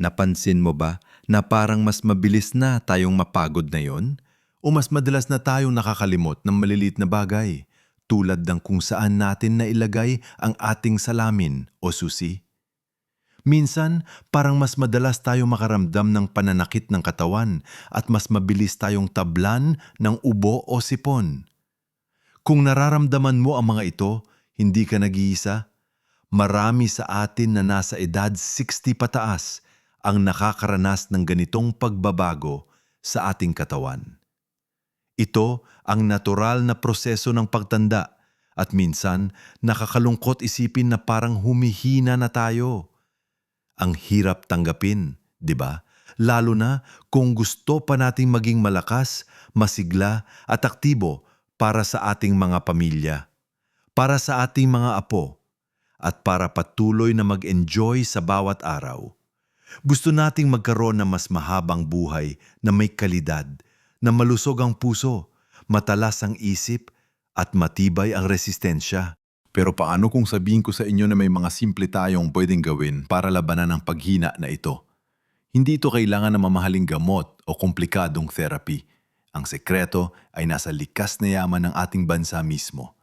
Napansin mo ba na parang mas mabilis na tayong mapagod na yon? O mas madalas na tayong nakakalimot ng maliliit na bagay tulad ng kung saan natin nailagay ang ating salamin o susi? Minsan, parang mas madalas tayo makaramdam ng pananakit ng katawan at mas mabilis tayong tablan ng ubo o sipon. Kung nararamdaman mo ang mga ito, hindi ka nag-iisa. Marami sa atin na nasa edad 60 pataas ang nakakaranas ng ganitong pagbabago sa ating katawan. Ito ang natural na proseso ng pagtanda at minsan nakakalungkot isipin na parang humihina na tayo. Ang hirap tanggapin, di ba? Lalo na kung gusto pa nating maging malakas, masigla at aktibo para sa ating mga pamilya, para sa ating mga apo, at para patuloy na mag-enjoy sa bawat araw. Gusto nating magkaroon ng mas mahabang buhay na may kalidad, na malusog ang puso, matalas ang isip, at matibay ang resistensya. Pero paano kung sabihin ko sa inyo na may mga simple tayong pwedeng gawin para labanan ang paghina na ito? Hindi ito kailangan ng mamahaling gamot o komplikadong therapy. Ang sekreto ay nasa likas na yaman ng ating bansa mismo.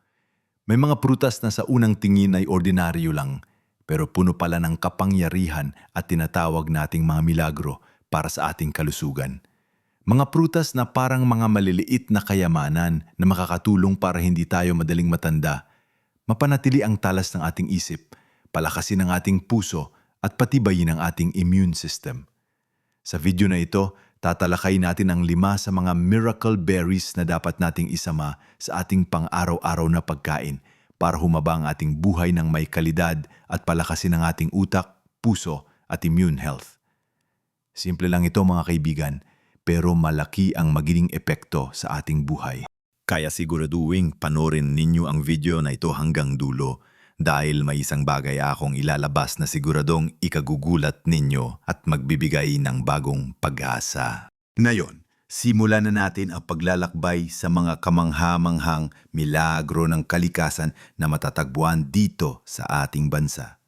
May mga prutas na sa unang tingin ay ordinaryo lang, pero puno pala ng kapangyarihan at tinatawag nating mga milagro para sa ating kalusugan. Mga prutas na parang mga maliliit na kayamanan na makakatulong para hindi tayo madaling matanda mapanatili ang talas ng ating isip, palakasin ang ating puso at patibayin ang ating immune system. Sa video na ito, tatalakay natin ang lima sa mga miracle berries na dapat nating isama sa ating pang-araw-araw na pagkain para humaba ang ating buhay ng may kalidad at palakasin ang ating utak, puso at immune health. Simple lang ito mga kaibigan, pero malaki ang magiging epekto sa ating buhay. Kaya siguraduhin panorin ninyo ang video na ito hanggang dulo dahil may isang bagay akong ilalabas na siguradong ikagugulat ninyo at magbibigay ng bagong pag-asa. Ngayon, simulan na natin ang paglalakbay sa mga kamangha-manghang milagro ng kalikasan na matatagpuan dito sa ating bansa.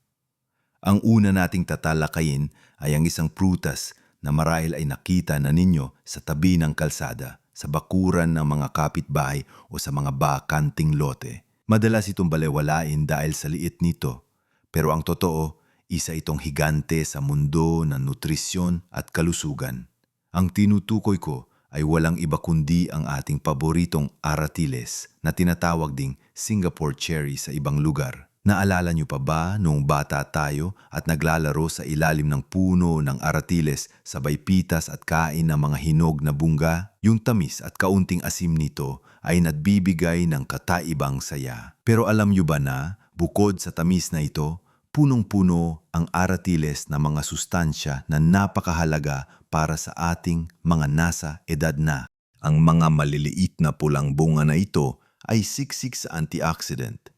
Ang una nating tatalakayin ay ang isang prutas na marahil ay nakita na ninyo sa tabi ng kalsada sa bakuran ng mga kapitbahay o sa mga bakanting lote. Madalas itong balewalain dahil sa liit nito. Pero ang totoo, isa itong higante sa mundo ng nutrisyon at kalusugan. Ang tinutukoy ko ay walang iba kundi ang ating paboritong aratiles na tinatawag ding Singapore cherry sa ibang lugar. Naalala niyo pa ba noong bata tayo at naglalaro sa ilalim ng puno ng aratiles sabay pitas at kain ng mga hinog na bungga? Yung tamis at kaunting asim nito ay nagbibigay ng kataibang saya. Pero alam niyo ba na, bukod sa tamis na ito, punong-puno ang aratiles na mga sustansya na napakahalaga para sa ating mga nasa edad na. Ang mga maliliit na pulang bunga na ito ay siksik sa antioxidant.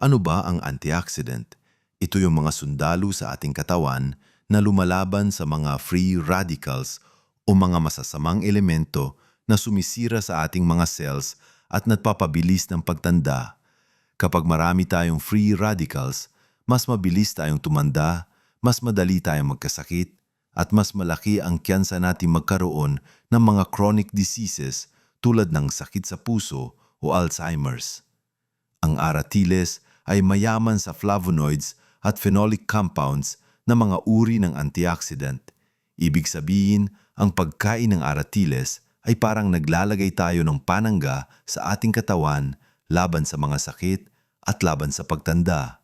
Ano ba ang antioxidant? Ito yung mga sundalo sa ating katawan na lumalaban sa mga free radicals o mga masasamang elemento na sumisira sa ating mga cells at nagpapabilis ng pagtanda. Kapag marami tayong free radicals, mas mabilis tayong tumanda, mas madali tayong magkasakit, at mas malaki ang kyansa natin magkaroon ng mga chronic diseases tulad ng sakit sa puso o Alzheimer's. Ang aratiles ay mayaman sa flavonoids at phenolic compounds na mga uri ng antioxidant. Ibig sabihin, ang pagkain ng aratiles ay parang naglalagay tayo ng panangga sa ating katawan laban sa mga sakit at laban sa pagtanda.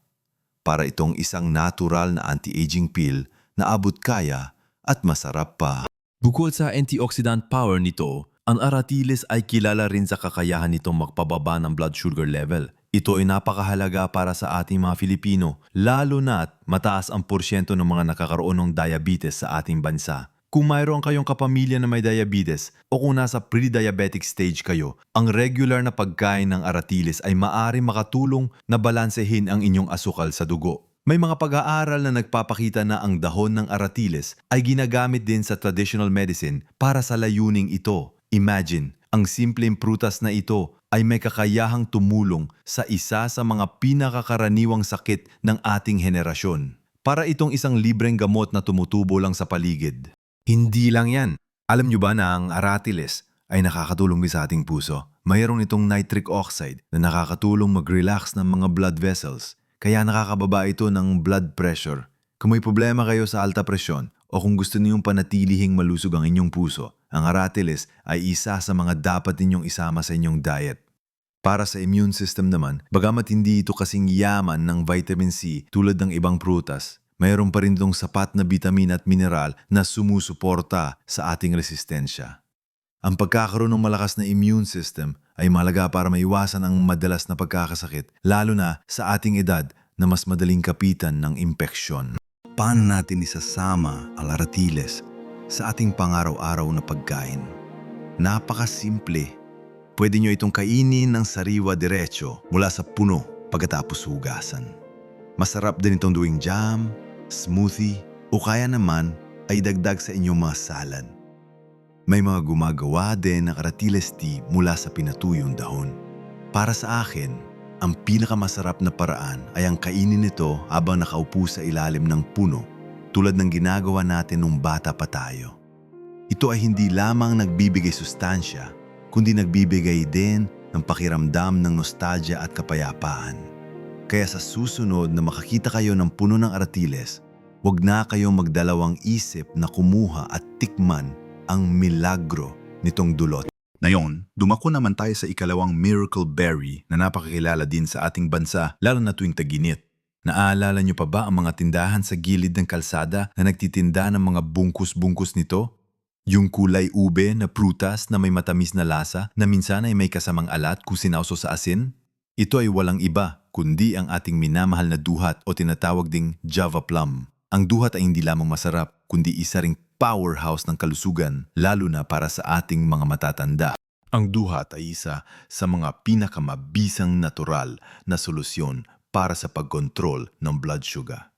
Para itong isang natural na anti-aging pill na abot kaya at masarap pa. Bukod sa antioxidant power nito, ang aratiles ay kilala rin sa kakayahan nitong magpababa ng blood sugar level. Ito ay napakahalaga para sa ating mga Filipino, lalo na't mataas ang porsyento ng mga nakakaroon ng diabetes sa ating bansa. Kung mayroon kayong kapamilya na may diabetes o kung nasa pre-diabetic stage kayo, ang regular na pagkain ng aratiles ay maari makatulong na balansehin ang inyong asukal sa dugo. May mga pag-aaral na nagpapakita na ang dahon ng aratiles ay ginagamit din sa traditional medicine para sa layuning ito. Imagine, ang simpleng prutas na ito ay may kakayahang tumulong sa isa sa mga pinakakaraniwang sakit ng ating henerasyon. Para itong isang libreng gamot na tumutubo lang sa paligid. Hindi lang yan. Alam nyo ba na ang Aratiles ay nakakatulong din sa ating puso? Mayroon itong nitric oxide na nakakatulong mag-relax ng mga blood vessels. Kaya nakakababa ito ng blood pressure. Kung may problema kayo sa alta presyon o kung gusto niyong panatilihing malusog ang inyong puso, ang Aratiles ay isa sa mga dapat ninyong isama sa inyong diet. Para sa immune system naman, bagamat hindi ito kasing yaman ng vitamin C tulad ng ibang prutas, mayroon pa rin itong sapat na bitamin at mineral na sumusuporta sa ating resistensya. Ang pagkakaroon ng malakas na immune system ay mahalaga para maiwasan ang madalas na pagkakasakit, lalo na sa ating edad na mas madaling kapitan ng impeksyon. Paano natin isasama ang aratiles sa ating pangaraw-araw na pagkain? Napakasimple. Pwede nyo itong kainin ng sariwa diretso mula sa puno pagkatapos hugasan. Masarap din itong doing jam, smoothie, o kaya naman ay dagdag sa inyong mga salad. May mga gumagawa din ng aratiles tea mula sa pinatuyong dahon. Para sa akin, ang pinakamasarap na paraan ay ang kainin nito habang nakaupo sa ilalim ng puno tulad ng ginagawa natin nung bata pa tayo. Ito ay hindi lamang nagbibigay sustansya, kundi nagbibigay din ng pakiramdam ng nostalgia at kapayapaan. Kaya sa susunod na makakita kayo ng puno ng aratiles, huwag na kayong magdalawang isip na kumuha at tikman ang milagro nitong dulot. Ngayon, dumako naman tayo sa ikalawang miracle berry na napakakilala din sa ating bansa lalo na tuwing taginit. Naaalala niyo pa ba ang mga tindahan sa gilid ng kalsada na nagtitinda ng mga bungkus-bungkus nito? Yung kulay ube na prutas na may matamis na lasa na minsan ay may kasamang alat kung sinauso sa asin? Ito ay walang iba kundi ang ating minamahal na duhat o tinatawag ding Java Plum. Ang duhat ay hindi lamang masarap kundi isa ring powerhouse ng kalusugan lalo na para sa ating mga matatanda. Ang duhat ay isa sa mga pinakamabisang natural na solusyon para sa pagkontrol ng blood sugar.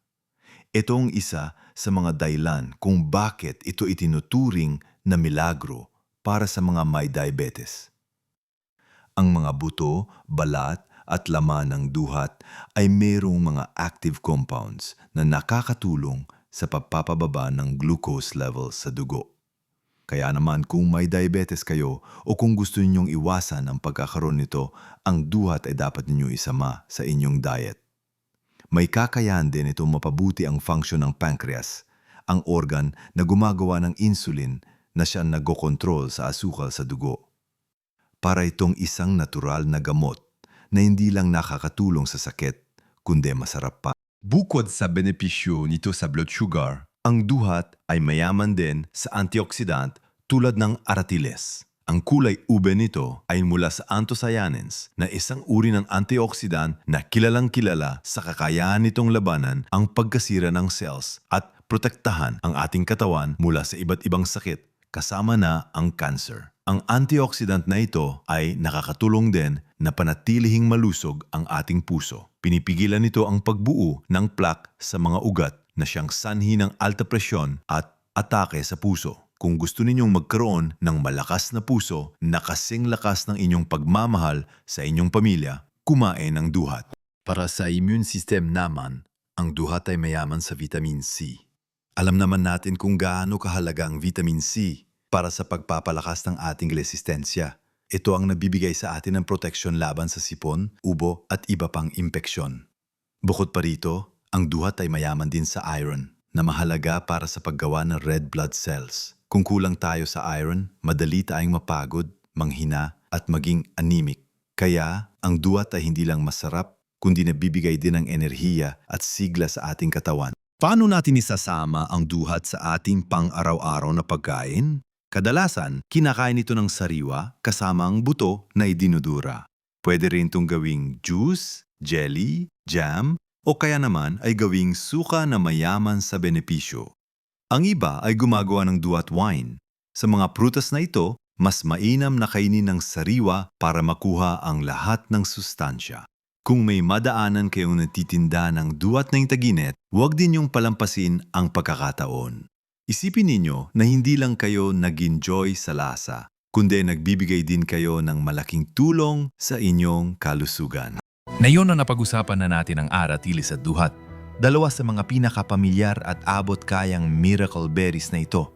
Ito ang isa sa mga dahilan kung bakit ito itinuturing na milagro para sa mga may diabetes. Ang mga buto, balat at laman ng duhat ay mayroong mga active compounds na nakakatulong sa pagpapababa ng glucose level sa dugo. Kaya naman kung may diabetes kayo o kung gusto ninyong iwasan ang pagkakaroon nito, ang duhat ay dapat ninyong isama sa inyong diet. May kakayahan din ito mapabuti ang function ng pancreas, ang organ na gumagawa ng insulin na siya nagkokontrol sa asukal sa dugo. Para itong isang natural na gamot na hindi lang nakakatulong sa sakit, kundi masarap pa. Bukod sa benepisyo nito sa blood sugar, ang duhat ay mayaman din sa antioxidant tulad ng aratiles. Ang kulay ube nito ay mula sa anthocyanins na isang uri ng antioxidant na kilalang kilala sa kakayahan nitong labanan ang pagkasira ng cells at protektahan ang ating katawan mula sa iba't ibang sakit kasama na ang cancer. Ang antioxidant na ito ay nakakatulong din na panatilihing malusog ang ating puso. Pinipigilan nito ang pagbuo ng plaque sa mga ugat na siyang sanhi ng alta presyon at atake sa puso. Kung gusto ninyong magkaroon ng malakas na puso na kasing lakas ng inyong pagmamahal sa inyong pamilya, kumain ng duhat. Para sa immune system naman, ang duhat ay mayaman sa vitamin C. Alam naman natin kung gaano kahalaga ang vitamin C para sa pagpapalakas ng ating resistensya. Ito ang nabibigay sa atin ng proteksyon laban sa sipon, ubo at iba pang impeksyon. Bukod pa rito, ang duhat ay mayaman din sa iron na mahalaga para sa paggawa ng red blood cells. Kung kulang tayo sa iron, madali tayong mapagod, manghina at maging anemic. Kaya ang duhat ay hindi lang masarap, kundi nabibigay din ng enerhiya at sigla sa ating katawan. Paano natin isasama ang duhat sa ating pang-araw-araw na pagkain? Kadalasan, kinakain ito ng sariwa kasama ang buto na idinudura. Pwede rin itong gawing juice, jelly, jam, o kaya naman ay gawing suka na mayaman sa benepisyo. Ang iba ay gumagawa ng duat wine. Sa mga prutas na ito, mas mainam na kainin ng sariwa para makuha ang lahat ng sustansya. Kung may madaanan kayong natitinda ng duat ng taginet, huwag din yung palampasin ang pagkakataon. Isipin ninyo na hindi lang kayo nag-enjoy sa lasa, kundi nagbibigay din kayo ng malaking tulong sa inyong kalusugan. Ngayon na napag-usapan na natin ang aratilis at duhat, dalawa sa mga pinakapamilyar at abot-kayang miracle berries na ito.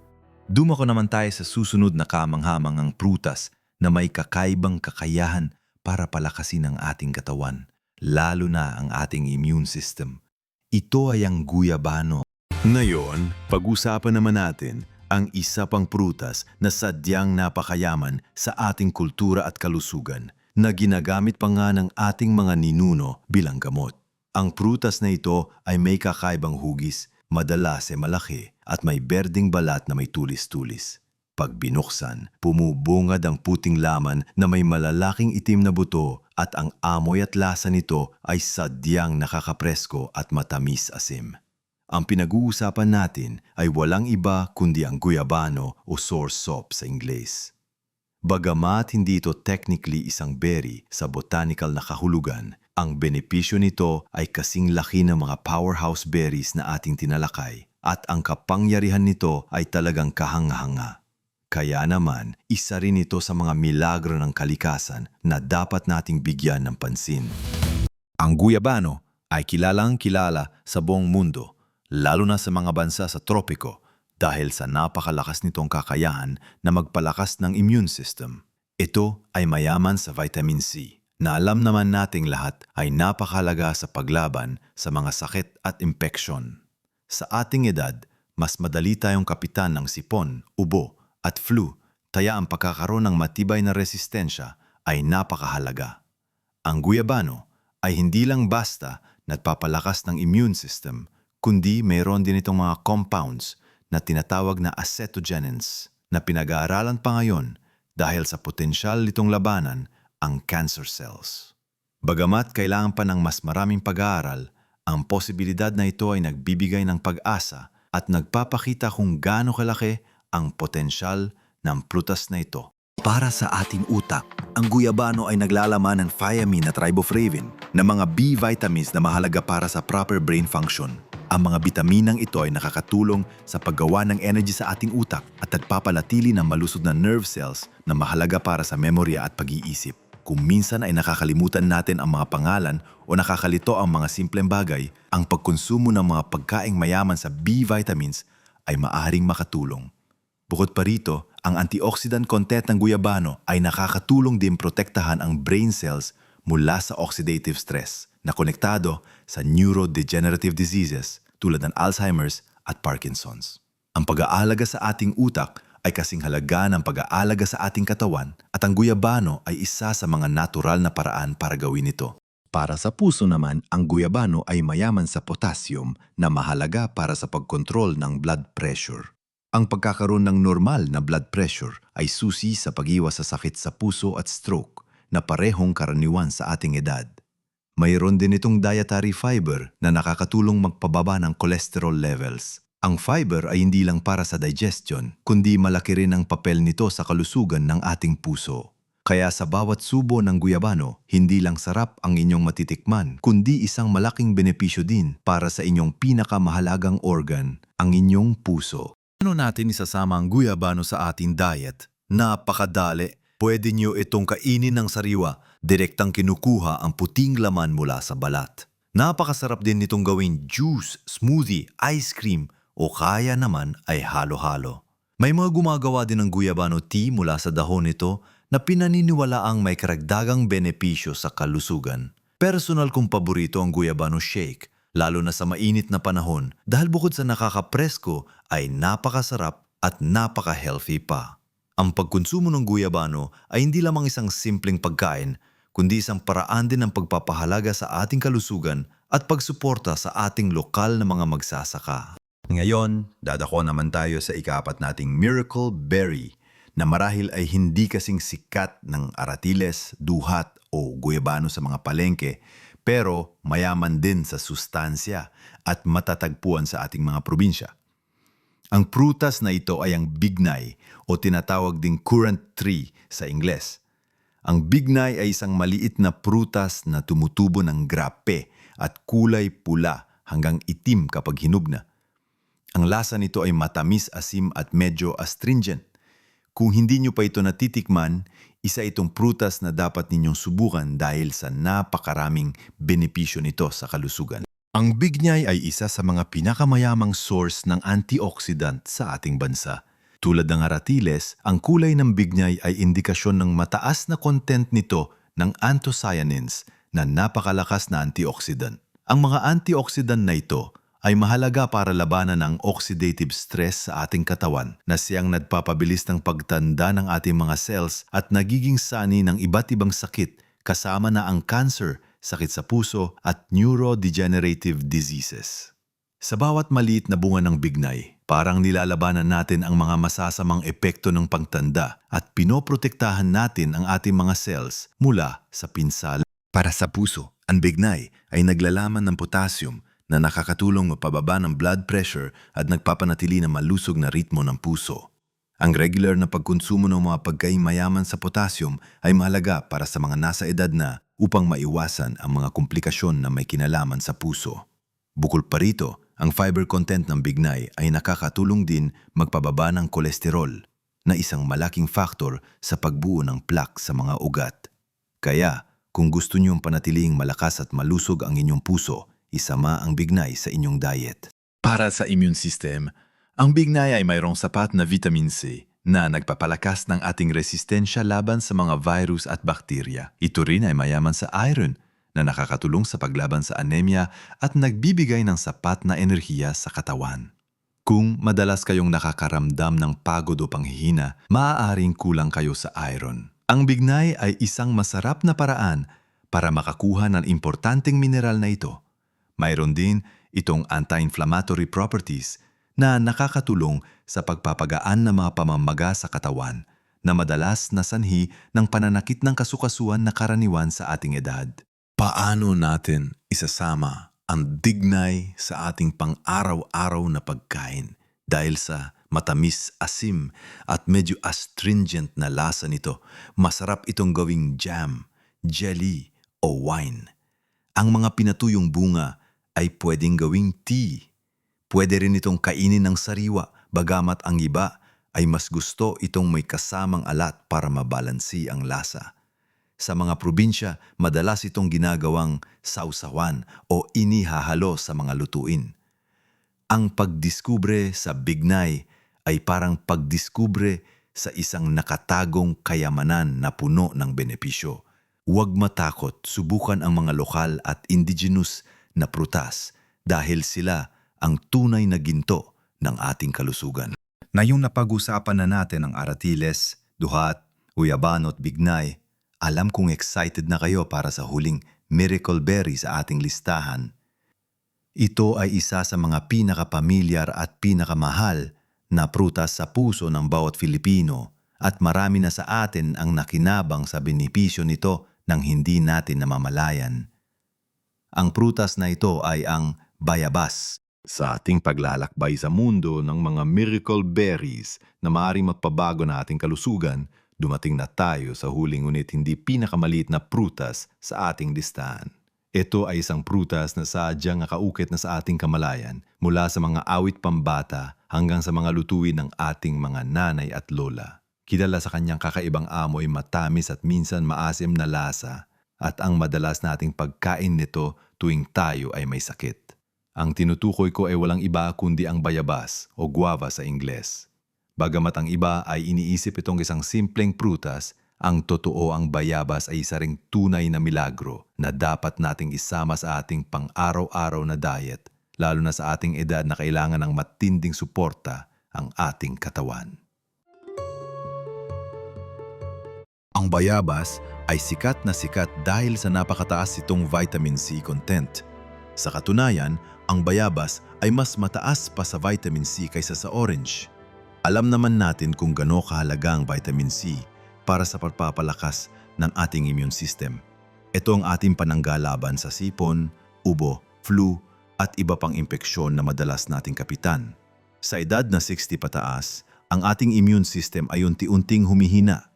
Dumako naman tayo sa susunod na kamanghamangang prutas na may kakaibang kakayahan para palakasin ang ating katawan, lalo na ang ating immune system. Ito ay ang guyabano. Ngayon, pag-usapan naman natin ang isa pang prutas na sadyang napakayaman sa ating kultura at kalusugan na ginagamit pa nga ng ating mga ninuno bilang gamot. Ang prutas na ito ay may kakaibang hugis, madalas ay malaki at may berding balat na may tulis-tulis. Pag binuksan, pumubungad ang puting laman na may malalaking itim na buto at ang amoy at lasa nito ay sadyang nakakapresko at matamis asim. Ang pinag-uusapan natin ay walang iba kundi ang guyabano o soursop sa Ingles. Bagamat hindi ito technically isang berry sa botanical na kahulugan, ang benepisyo nito ay kasing laki ng mga powerhouse berries na ating tinalakay at ang kapangyarihan nito ay talagang kahanga-hanga. Kaya naman, isa rin ito sa mga milagro ng kalikasan na dapat nating bigyan ng pansin. Ang guyabano ay kilalang kilala sa buong mundo, lalo na sa mga bansa sa tropiko dahil sa napakalakas nitong kakayahan na magpalakas ng immune system. Ito ay mayaman sa vitamin C na alam naman nating lahat ay napakalaga sa paglaban sa mga sakit at impeksyon. Sa ating edad, mas madali tayong kapitan ng sipon, ubo at flu, kaya ang pagkakaroon ng matibay na resistensya ay napakahalaga. Ang guyabano ay hindi lang basta nagpapalakas ng immune system, kundi mayroon din itong mga compounds na tinatawag na acetogenins na pinag-aaralan pa ngayon dahil sa potensyal nitong labanan ang cancer cells. Bagamat kailangan pa ng mas maraming pag-aaral, ang posibilidad na ito ay nagbibigay ng pag-asa at nagpapakita kung gaano kalaki ang potensyal ng prutas na ito. Para sa ating utak, ang guyabano ay naglalaman ng thiamine at riboflavin na mga B vitamins na mahalaga para sa proper brain function. Ang mga bitaminang ito ay nakakatulong sa paggawa ng energy sa ating utak at nagpapalatili ng malusog na nerve cells na mahalaga para sa memorya at pag-iisip. Kung minsan ay nakakalimutan natin ang mga pangalan o nakakalito ang mga simpleng bagay, ang pagkonsumo ng mga pagkaing mayaman sa B vitamins ay maaring makatulong. Bukod pa rito, ang antioxidant content ng guyabano ay nakakatulong din protektahan ang brain cells mula sa oxidative stress na konektado sa neurodegenerative diseases tulad ng Alzheimer's at Parkinson's. Ang pag-aalaga sa ating utak ay kasing halaga ng pag-aalaga sa ating katawan at ang guyabano ay isa sa mga natural na paraan para gawin ito. Para sa puso naman, ang guyabano ay mayaman sa potassium na mahalaga para sa pagkontrol ng blood pressure. Ang pagkakaroon ng normal na blood pressure ay susi sa pag-iwas sa sakit sa puso at stroke na parehong karaniwan sa ating edad. Mayroon din itong dietary fiber na nakakatulong magpababa ng cholesterol levels. Ang fiber ay hindi lang para sa digestion, kundi malaki rin ang papel nito sa kalusugan ng ating puso. Kaya sa bawat subo ng guyabano, hindi lang sarap ang inyong matitikman, kundi isang malaking benepisyo din para sa inyong pinakamahalagang organ, ang inyong puso. Ano natin isasama ang guyabano sa ating diet? Napakadali. Pwede nyo itong kainin ng sariwa, direktang kinukuha ang puting laman mula sa balat. Napakasarap din nitong gawing juice, smoothie, ice cream o kaya naman ay halo-halo. May mga gumagawa din ng guyabano tea mula sa dahon nito na pinaniniwalaang may karagdagang benepisyo sa kalusugan. Personal kong paborito ang guyabano shake, lalo na sa mainit na panahon dahil bukod sa nakakapresko ay napakasarap at napaka-healthy pa. Ang pagkonsumo ng guyabano ay hindi lamang isang simpleng pagkain, kundi isang paraan din ng pagpapahalaga sa ating kalusugan at pagsuporta sa ating lokal na mga magsasaka. Ngayon, dadako naman tayo sa ikapat nating Miracle Berry na marahil ay hindi kasing sikat ng aratiles, duhat o guyabano sa mga palengke pero mayaman din sa sustansya at matatagpuan sa ating mga probinsya. Ang prutas na ito ay ang bignay o tinatawag ding currant tree sa Ingles. Ang bignay ay isang maliit na prutas na tumutubo ng grape at kulay pula hanggang itim kapag hinug na. Ang lasa nito ay matamis, asim at medyo astringent. Kung hindi nyo pa ito natitikman, isa itong prutas na dapat ninyong subukan dahil sa napakaraming benepisyo nito sa kalusugan. Ang bignay ay isa sa mga pinakamayamang source ng antioxidant sa ating bansa. Tulad ng aratiles, ang kulay ng bignay ay indikasyon ng mataas na content nito ng anthocyanins na napakalakas na antioxidant. Ang mga antioxidant na ito ay mahalaga para labanan ang oxidative stress sa ating katawan na siyang nagpapabilis ng pagtanda ng ating mga cells at nagiging sani ng iba't ibang sakit kasama na ang cancer, sakit sa puso at neurodegenerative diseases. Sa bawat maliit na bunga ng bignay, parang nilalabanan natin ang mga masasamang epekto ng pagtanda at pinoprotektahan natin ang ating mga cells mula sa pinsala. Para sa puso, ang bignay ay naglalaman ng potassium na nakakatulong mapababa ng blood pressure at nagpapanatili ng malusog na ritmo ng puso. Ang regular na pagkonsumo ng mga pagkain mayaman sa potassium ay mahalaga para sa mga nasa edad na upang maiwasan ang mga komplikasyon na may kinalaman sa puso. Bukol pa rito, ang fiber content ng bignay ay nakakatulong din magpababa ng kolesterol na isang malaking faktor sa pagbuo ng plaque sa mga ugat. Kaya, kung gusto niyong panatiling malakas at malusog ang inyong puso, isama ang bignay sa inyong diet. Para sa immune system, ang bignay ay mayroong sapat na vitamin C na nagpapalakas ng ating resistensya laban sa mga virus at bakterya. Ito rin ay mayaman sa iron na nakakatulong sa paglaban sa anemia at nagbibigay ng sapat na enerhiya sa katawan. Kung madalas kayong nakakaramdam ng pagod o panghihina, maaaring kulang kayo sa iron. Ang bignay ay isang masarap na paraan para makakuha ng importanteng mineral na ito. Mayroon din itong anti-inflammatory properties na nakakatulong sa pagpapagaan ng mga pamamaga sa katawan na madalas na sanhi ng pananakit ng kasukasuan na karaniwan sa ating edad. Paano natin isasama ang dignay sa ating pang-araw-araw na pagkain dahil sa matamis, asim at medyo astringent na lasa nito, masarap itong gawing jam, jelly o wine. Ang mga pinatuyong bunga ay pwedeng gawing tea. Pwede rin itong kainin ng sariwa, bagamat ang iba ay mas gusto itong may kasamang alat para mabalansi ang lasa. Sa mga probinsya, madalas itong ginagawang sausawan o inihahalo sa mga lutuin. Ang pagdiskubre sa bignay ay parang pagdiskubre sa isang nakatagong kayamanan na puno ng benepisyo. Huwag matakot, subukan ang mga lokal at indigenous na prutas dahil sila ang tunay na ginto ng ating kalusugan. Na yung napag-usapan na natin ang aratiles, duhat, uyabano at bignay, alam kong excited na kayo para sa huling miracle berry sa ating listahan. Ito ay isa sa mga pinakapamilyar at pinakamahal na prutas sa puso ng bawat Filipino at marami na sa atin ang nakinabang sa benepisyo nito nang hindi natin namamalayan. Ang prutas na ito ay ang bayabas. Sa ating paglalakbay sa mundo ng mga miracle berries na maaaring magpabago na ating kalusugan, dumating na tayo sa huling ngunit hindi pinakamaliit na prutas sa ating listahan. Ito ay isang prutas na sadyang nakaukit na sa ating kamalayan mula sa mga awit pambata hanggang sa mga lutuin ng ating mga nanay at lola. Kilala sa kanyang kakaibang amoy matamis at minsan maasim na lasa at ang madalas nating pagkain nito tuwing tayo ay may sakit. Ang tinutukoy ko ay walang iba kundi ang bayabas o guava sa Ingles. Bagamat ang iba ay iniisip itong isang simpleng prutas, ang totoo ang bayabas ay isa ring tunay na milagro na dapat nating isama sa ating pang-araw-araw na diet, lalo na sa ating edad na kailangan ng matinding suporta ang ating katawan. Ang bayabas ay sikat na sikat dahil sa napakataas itong vitamin C content. Sa katunayan, ang bayabas ay mas mataas pa sa vitamin C kaysa sa orange. Alam naman natin kung gano'ng kahalaga ang vitamin C para sa pagpapalakas ng ating immune system. Ito ang ating pananggalaban sa sipon, ubo, flu at iba pang impeksyon na madalas nating kapitan. Sa edad na 60 pataas, ang ating immune system ay unti-unting humihina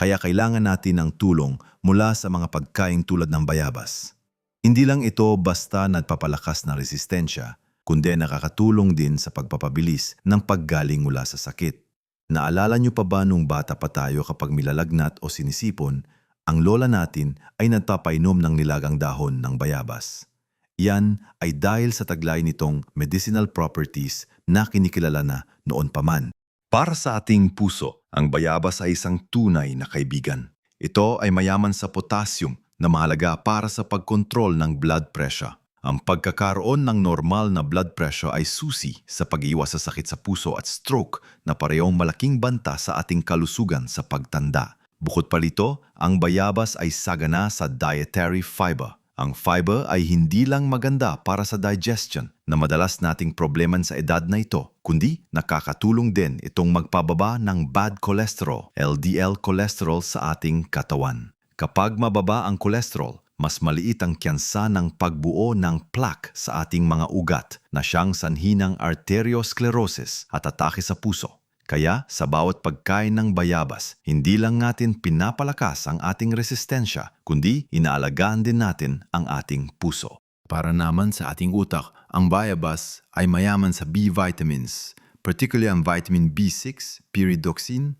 kaya kailangan natin ng tulong mula sa mga pagkain tulad ng bayabas. Hindi lang ito basta nagpapalakas ng resistensya, kundi nakakatulong din sa pagpapabilis ng paggaling mula sa sakit. Naalala niyo pa ba nung bata pa tayo kapag milalagnat o sinisipon, ang lola natin ay nagpapainom ng nilagang dahon ng bayabas. Yan ay dahil sa taglay nitong medicinal properties na kinikilala na noon pa man. Para sa ating puso, ang bayabas ay isang tunay na kaibigan. Ito ay mayaman sa potassium na mahalaga para sa pagkontrol ng blood pressure. Ang pagkakaroon ng normal na blood pressure ay susi sa pag-iwas sa sakit sa puso at stroke na parehong malaking banta sa ating kalusugan sa pagtanda. Bukod pa rito, ang bayabas ay sagana sa dietary fiber. Ang fiber ay hindi lang maganda para sa digestion na madalas nating probleman sa edad na ito, kundi nakakatulong din itong magpababa ng bad cholesterol, LDL cholesterol sa ating katawan. Kapag mababa ang cholesterol, mas maliit ang kiyansa ng pagbuo ng plaque sa ating mga ugat na siyang sanhi ng arteriosclerosis at atake sa puso. Kaya sa bawat pagkain ng bayabas, hindi lang natin pinapalakas ang ating resistensya, kundi inaalagaan din natin ang ating puso. Para naman sa ating utak, ang bayabas ay mayaman sa B vitamins, particularly ang vitamin B6, pyridoxine,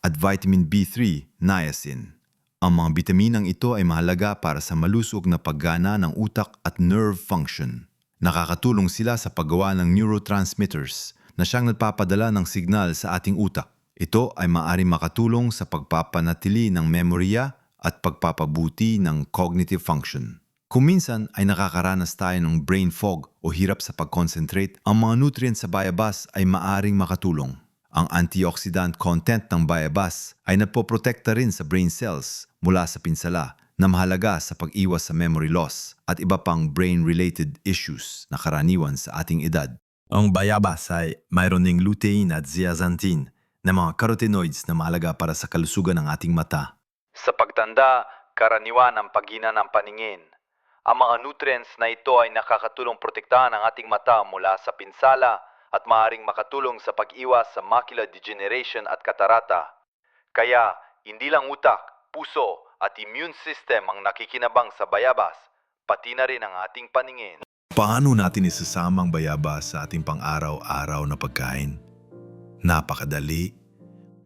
at vitamin B3, niacin. Ang mga bitaminang ito ay mahalaga para sa malusog na paggana ng utak at nerve function. Nakakatulong sila sa paggawa ng neurotransmitters na siyang nagpapadala ng signal sa ating utak. Ito ay maaaring makatulong sa pagpapanatili ng memorya at pagpapabuti ng cognitive function. Kung minsan ay nakakaranas tayo ng brain fog o hirap sa pag-concentrate, ang mga nutrients sa bayabas ay maaring makatulong. Ang antioxidant content ng bayabas ay napoprotekta rin sa brain cells mula sa pinsala na mahalaga sa pag-iwas sa memory loss at iba pang brain-related issues na karaniwan sa ating edad. Ang bayabas ay mayroon ding lutein at zeaxanthin na mga carotenoids na mahalaga para sa kalusugan ng ating mata. Sa pagtanda, karaniwan ang paghina ng paningin. Ang mga nutrients na ito ay nakakatulong protektahan ang ating mata mula sa pinsala at maaaring makatulong sa pag-iwas sa macular degeneration at katarata. Kaya, hindi lang utak, puso at immune system ang nakikinabang sa bayabas, pati na rin ang ating paningin. Paano natin isasama ang bayabas sa ating pang-araw-araw na pagkain? Napakadali.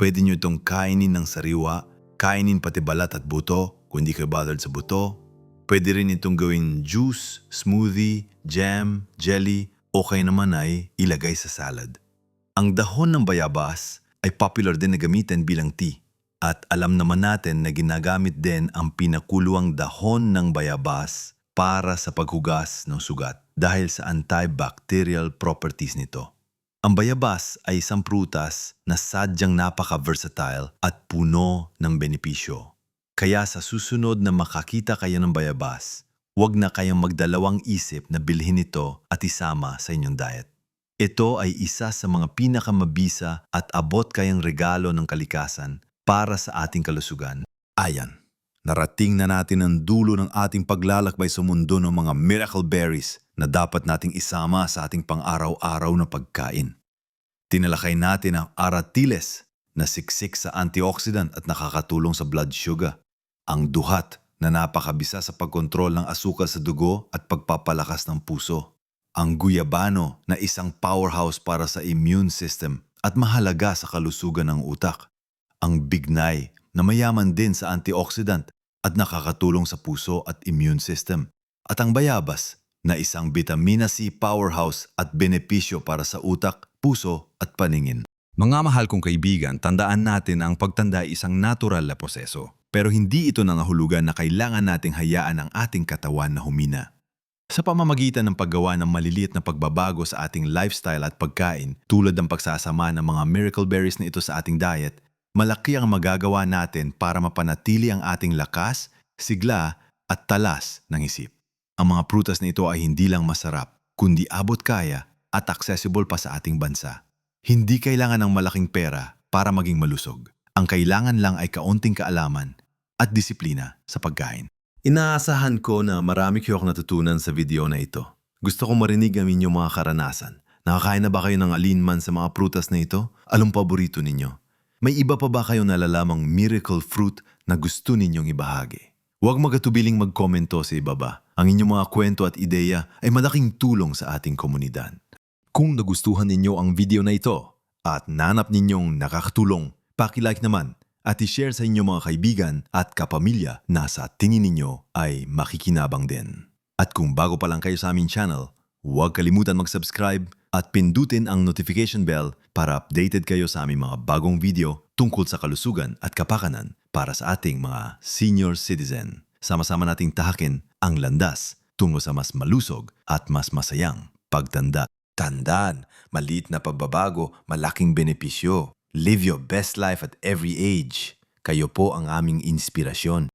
Pwede nyo itong kainin ng sariwa, kainin pati balat at buto kung hindi kayo bothered sa buto. Pwede rin itong gawing juice, smoothie, jam, jelly, o kaya naman ay ilagay sa salad. Ang dahon ng bayabas ay popular din na gamitin bilang tea. At alam naman natin na ginagamit din ang pinakuluang dahon ng bayabas para sa paghugas ng sugat dahil sa antibacterial properties nito. Ang bayabas ay isang prutas na sadyang napaka-versatile at puno ng benepisyo. Kaya sa susunod na makakita kayo ng bayabas, huwag na kayong magdalawang isip na bilhin ito at isama sa inyong diet. Ito ay isa sa mga pinakamabisa at abot kayang regalo ng kalikasan para sa ating kalusugan. Ayan, narating na natin ang dulo ng ating paglalakbay sa mundo ng mga miracle berries na dapat nating isama sa ating pang-araw-araw na pagkain. Tinalakay natin ang aratiles na siksik sa antioxidant at nakakatulong sa blood sugar. Ang duhat na napakabisa sa pagkontrol ng asukal sa dugo at pagpapalakas ng puso. Ang guyabano na isang powerhouse para sa immune system at mahalaga sa kalusugan ng utak. Ang bignay na mayaman din sa antioxidant at nakakatulong sa puso at immune system. At ang bayabas na isang vitamina C powerhouse at benepisyo para sa utak, puso at paningin. Mga mahal kong kaibigan, tandaan natin ang pagtanda ay isang natural na proseso. Pero hindi ito nangahulugan na kailangan nating hayaan ang ating katawan na humina. Sa pamamagitan ng paggawa ng maliliit na pagbabago sa ating lifestyle at pagkain, tulad ng pagsasama ng mga miracle berries na ito sa ating diet, malaki ang magagawa natin para mapanatili ang ating lakas, sigla at talas ng isip. Ang mga prutas na ito ay hindi lang masarap, kundi abot kaya at accessible pa sa ating bansa. Hindi kailangan ng malaking pera para maging malusog. Ang kailangan lang ay kaunting kaalaman at disiplina sa pagkain. Inaasahan ko na marami kayo akong natutunan sa video na ito. Gusto kong marinig ang inyong mga karanasan. Nakakain na ba kayo ng alinman sa mga prutas na ito? Anong paborito ninyo? May iba pa ba kayong nalalamang miracle fruit na gusto ninyong ibahagi? Huwag magatubiling magkomento sa ibaba. Ang inyong mga kwento at ideya ay malaking tulong sa ating komunidad. Kung nagustuhan ninyo ang video na ito at nanap ninyong nakakatulong, paki-like naman at i-share sa inyong mga kaibigan at kapamilya na sa tingin ninyo ay makikinabang din. At kung bago pa lang kayo sa aming channel, huwag kalimutan mag-subscribe at pindutin ang notification bell para updated kayo sa aming mga bagong video tungkol sa kalusugan at kapakanan para sa ating mga senior citizen. Sama-sama nating tahakin ang landas tungo sa mas malusog at mas masayang pagtanda. Tandaan, maliit na pagbabago, malaking benepisyo. Live your best life at every age. Kayo po ang aming inspirasyon.